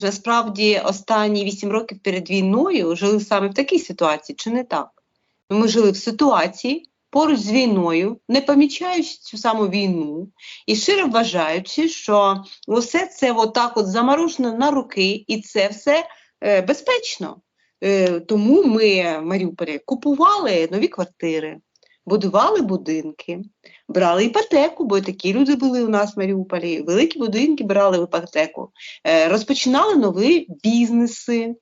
насправді останні вісім років перед війною жили саме в такій ситуації, чи не так? Ми жили в ситуації поруч з війною, не помічаючи цю саму війну і щиро вважаючи, що усе це отак от заморожено на руки, і це все е, безпечно. Е, тому ми в Маріуполі купували нові квартири, будували будинки, брали іпотеку, бо такі люди були у нас в Маріуполі. Великі будинки брали в іпотеку, е, розпочинали нові бізнеси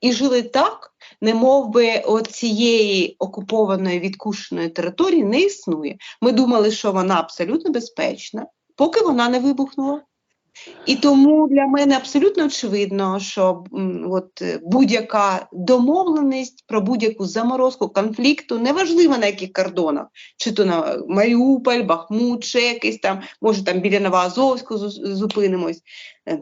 і жили так, не би цієї окупованої відкушеної території не існує. Ми думали, що вона абсолютно безпечна, поки вона не вибухнула. І тому для мене абсолютно очевидно, що от, е, будь-яка домовленість про будь-яку заморозку конфлікту, неважливо на яких кордонах, чи то на Маріуполь, Бахмут, чи якийсь там, може там біля Новоазовського зу- зупинимось. Е,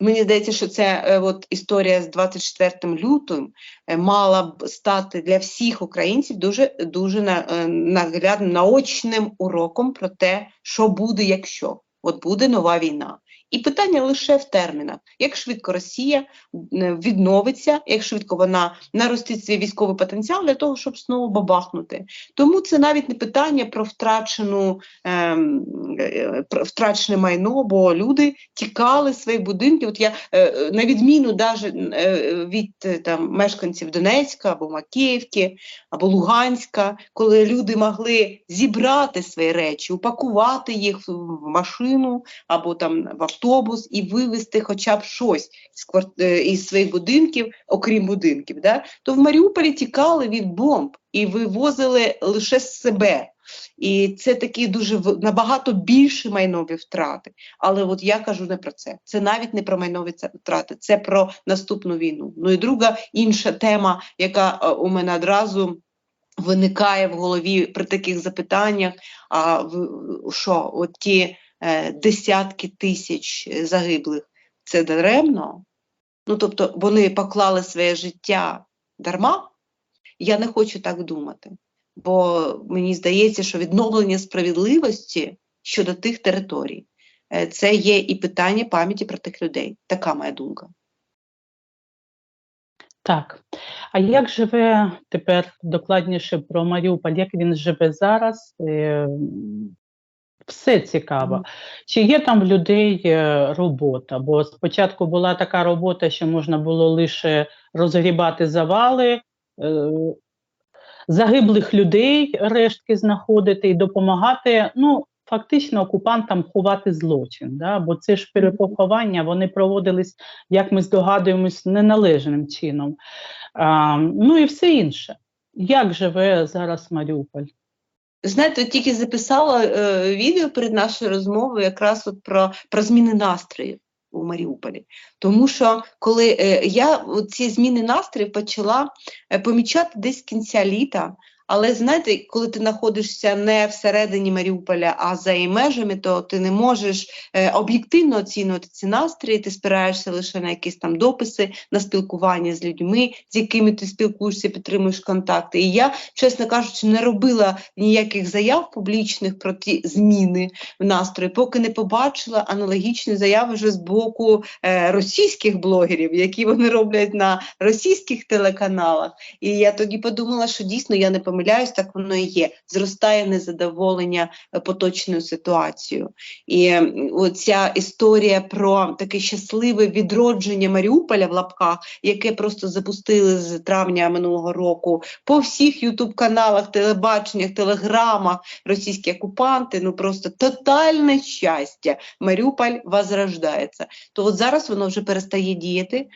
Мені здається, що це е, от історія з 24 лютим мала б стати для всіх українців дуже дуже на, наглядним наочним уроком про те, що буде, якщо от буде нова війна. І питання лише в термінах: як швидко Росія е, відновиться, як швидко вона наростить свій військовий потенціал для того, щоб знову бабахнути. Тому це навіть не питання про втрачену ем, е, про втрачене майно, бо люди тікали з своїх будинків. От я е, на відміну даже е, від там мешканців Донецька або Макіївки або Луганська, коли люди могли зібрати свої речі, упакувати їх в машину або там в автобус і вивезти хоча б щось з е, із своїх будинків, окрім будинків, да? то в Маріуполі тікали від бомб і вивозили лише себе. І це такі дуже набагато більші майнові втрати. Але от я кажу не про це. Це навіть не про майнові втрати, це про наступну війну. Ну і друга інша тема, яка е, у мене одразу виникає в голові при таких запитаннях. А що от ті десятки тисяч е, загиблих це даремно? Ну тобто вони поклали своє життя дарма? Я не хочу так думати. Бо мені здається, що відновлення справедливості щодо тих територій е, це є і питання пам'яті про тих людей. Така моя думка. Так. А як живе тепер докладніше про Маріуполь, як він живе зараз? Все цікаво. Чи є там в людей е, робота? Бо спочатку була така робота, що можна було лише розгрібати завали, е, загиблих людей рештки знаходити і допомагати. Ну, фактично окупантам ховати злочин, да? бо це ж перепоховання, вони проводились, як ми здогадуємось, неналежним чином. А, ну і все інше. Як живе зараз Маріуполь? Знаєте, тільки записала е, відео перед нашою розмовою якраз от про, про зміни настрою у Маріуполі. Тому що коли е, я ці зміни настроїв почала е, помічати десь з кінця літа, але знаєте, коли ти знаходишся не всередині Маріуполя, а за її межами, то ти не можеш е, об'єктивно оцінювати ці настрої, ти спираєшся лише на якісь там дописи, на спілкування з людьми, з якими ти спілкуєшся, підтримуєш контакти. І я, чесно кажучи, не робила ніяких заяв публічних про ті зміни в настрої, поки не побачила аналогічні заяви вже з боку е, російських блогерів, які вони роблять на російських телеканалах. І я тоді подумала, що дійсно я не помиляюсь, так воно і є. Зростає незадоволення е, поточною ситуацією. І оця історія про таке щасливе відродження Маріуполя в лапках, яке просто запустили з травня минулого року по всіх ютуб-каналах, телебаченнях, телеграмах російські окупанти, ну просто тотальне щастя. Маріуполь возрождається. То от зараз воно вже перестає діяти.